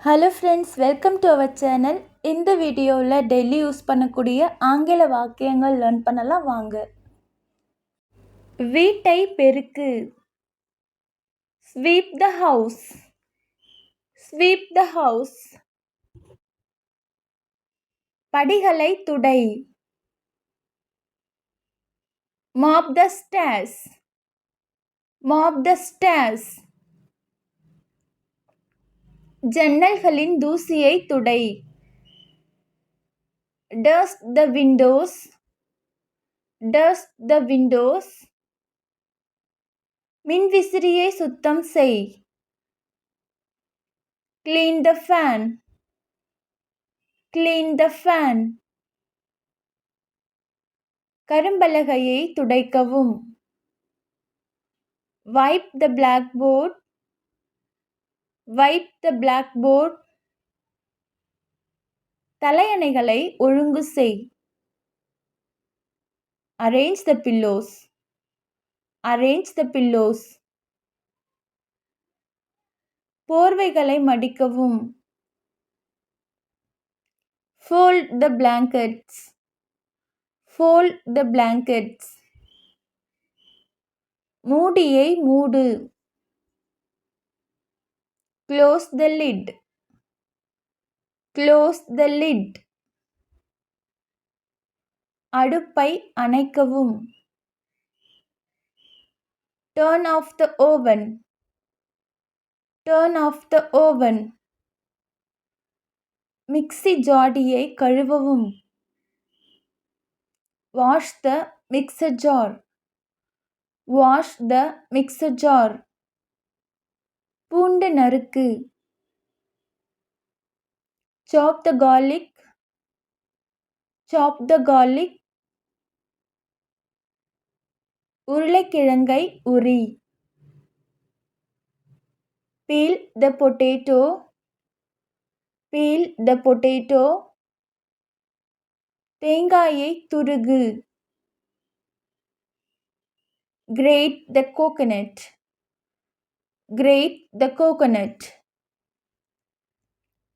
Hello friends welcome to our channel இந்த வீடியோவில் daily use பண்ணக்கூடிய ஆங்கில வாக்கியங்கள் லேர்ன் பண்ணலாம் வாங்க. வீட்டை பெருக்கு. Sweep the house sweep the house படிகளை துடை. Mop the stairs mop the stairs ஜன்னல்களின் தூசியை துடை. Dust the windows dust the windows மின்விசிறியை சுத்தம் செய். Clean the fan clean the fan கரும்பலகையை துடைக்கவும். Wipe the blackboard wipe the blackboard தலையணைகளை ஒழுங்கு செய். Arrange the pillows arrange the pillows போர்வைகளை மடிக்கவும். Fold the blankets fold the blankets மூடியை மூடு. close the lid close the lid அடுப்பை அணைக்கவும் turn off the oven turn off the oven mixie ஜாடியை கழுவவும் wash the mixer jar wash the mixer jar பூண்டு நறுக்கு. சாப் the garlic. Chop the garlic. உருளைக்கிழங்கை உரி. Peel the potato peel the potato தேங்காயை துருகு. Grate the coconut grate the coconut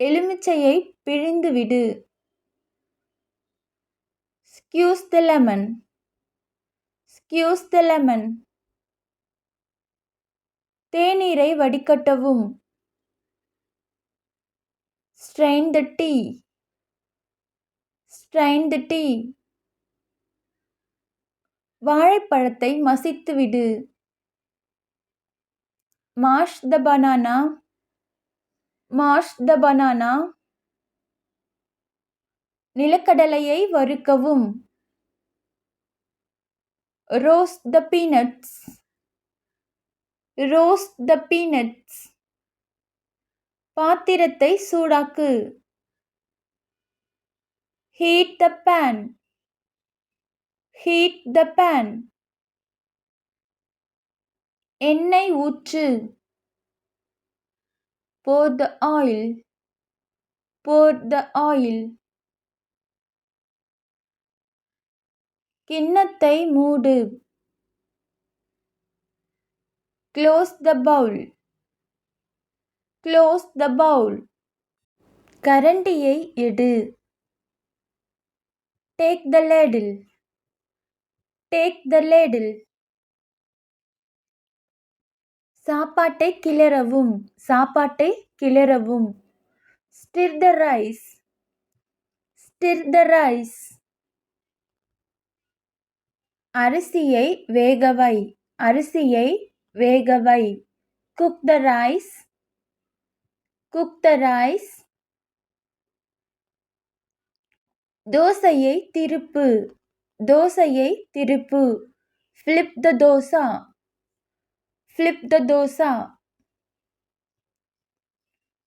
எலுமிச்சையை பிழிந்து விடு. Squeeze the lemon squeeze the lemon தேநீரை வடிகட்டவும். Strain the tea strain the tea வாழைப்பழத்தை மசித்து விடு mash the banana mash the banana நிலக்கடலையை வறுக்கவும். Roast the peanuts roast the peanuts பாத்திரத்தை சூடாக்கு. Heat the pan heat the pan எண்ணெய் ஊற்று. Pour the oil pour the oil கிண்ணத்தை மூடு. Close the bowl close the bowl கரண்டியை எடு. Take the லேடில் take the லேடில் சாப்பாட்டை கிளறவும் சாப்பாட்டை கிளறவும். Stir the rice stir the rice அரிசியை வேகவை. அரிசியை வேகவை. Cook the rice cook the rice தோசையை திருப்பு. தோசையை திருப்பு. Flip the dosa. Flip the dosa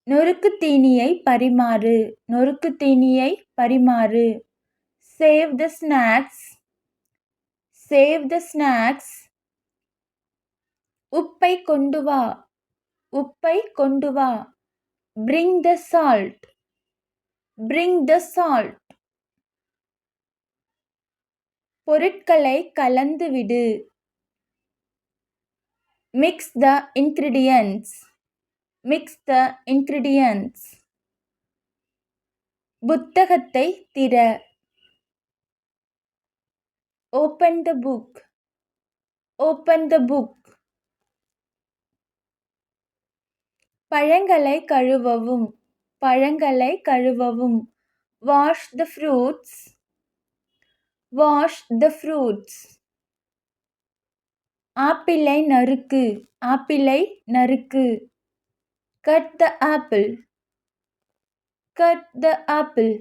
நொறுக்கு தீனியை பரிமாறு. நொறுக்கு தீனியை பரிமாறு. Serve the snacks serve the snacks உப்பை கொண்டு வா. உப்பை கொண்டு வா. Bring the salt bring the salt பொருட்களை கலந்து விடு. Mix the ingredients. Mix the ingredients. புத்தகத்தை திற. Open the book open the book பழங்களை கழுவவும். பழங்களை கழுவவும். Wash the fruits wash the fruits ஆப்பிளை நறுக்கு ஆப்பிளை நறுக்கு. Cut the apple cut the apple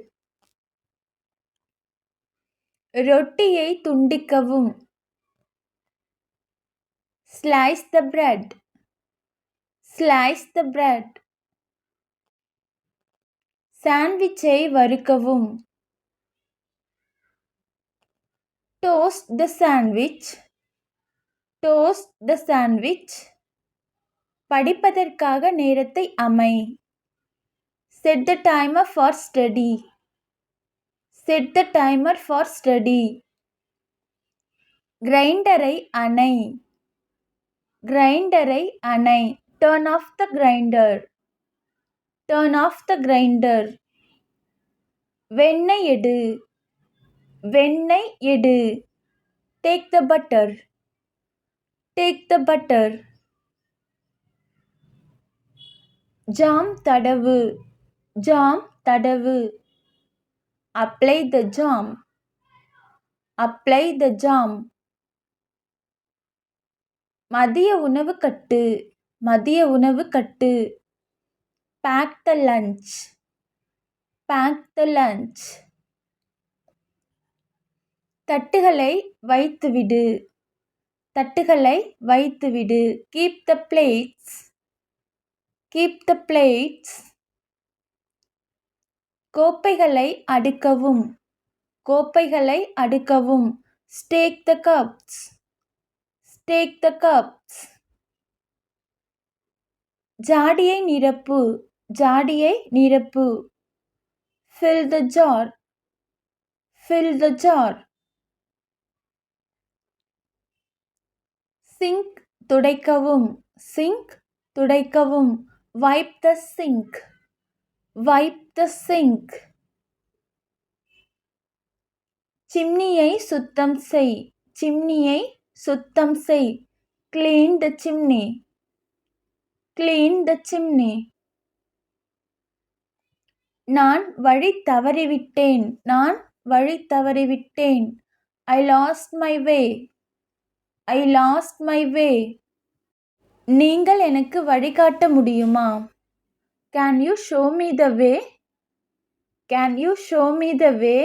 ரொட்டியை துண்டிக்கவும். Slice the bread slice the bread சாண்ட்விச்சை வறுக்கவும். Toast the sandwich toast the sandwich படிப்பதற்காக நேரத்தை அமை. Set the timer for study set the timer for study கிரைண்டரை அணை. கிரைண்டரை அணை. Turn off the grinder turn off the grinder வெண்ணெய் எடு. வெண்ணெய் எடு. Take the butter take the butter jam தடவு. Jam தடவு. Apply the jam apply the jam மதிய உணவு கட்டு. மதிய உணவு கட்டு. Pack the lunch pack the lunch தட்டுகளை வைத்துவிடு. தட்டுகளை வைத்துவிடு. Keep the plates keep the plates கோப்பைகளை அடுக்கவும். கோப்பைகளை அடுக்கவும். Stack the cups stack the cups ஜாடியை நிரப்பு. ஜாடியை நிரப்பு. Fill the jar fill the jar sink துடைக்கவும் sink துடைக்கவும். Wipe the sink wipe the sink. சிம்னியை சுத்தம் செய் சிம்னியை சுத்தம் செய். Clean the chimney clean the chimney. நான் வழி தவறிவிட்டேன் நான் வழி தவறிவிட்டேன். I lost my way I lost my way நீங்கள் எனக்கு வழிகாட்ட முடியுமா? Can you show me the way can you show me the way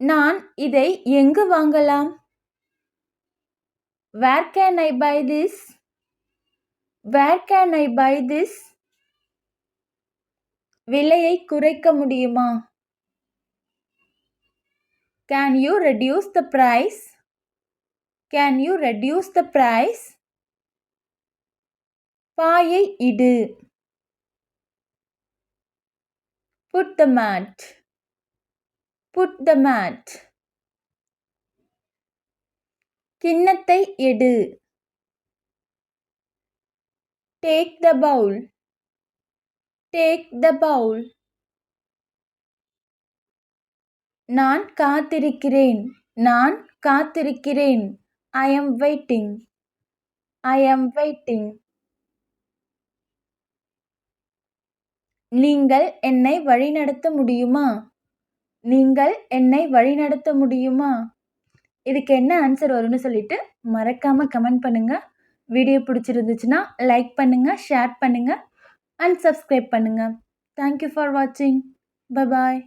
நான் இதை எங்கு வாங்கலாம்? Where can I buy this where can I buy this விலையை குறைக்க முடியுமா? Can you reduce the price can you reduce the price பாயை இடு. Put the mat put the mat கிண்ணத்தை எடு. Take the bowl take the bowl நான் காத்திருக்கிறேன். நான் காத்திருக்கிறேன். I am waiting I am waiting நீங்கள் என்னை வழிநடத்த முடியுமா? நீங்கள் என்னை வழிநடத்த முடியுமா? இதுக்கு என்ன ஆன்சர் வரும்னு சொல்லிட்டு மறக்காமல் கமெண்ட் பண்ணுங்கள் வீடியோ பிடிச்சிருந்துச்சுன்னா லைக் பண்ணுங்கள் ஷேர் பண்ணுங்கள் அண்ட் சப்ஸ்கிரைப் பண்ணுங்கள் தேங்க்யூ ஃபார் வாட்சிங் பபாய்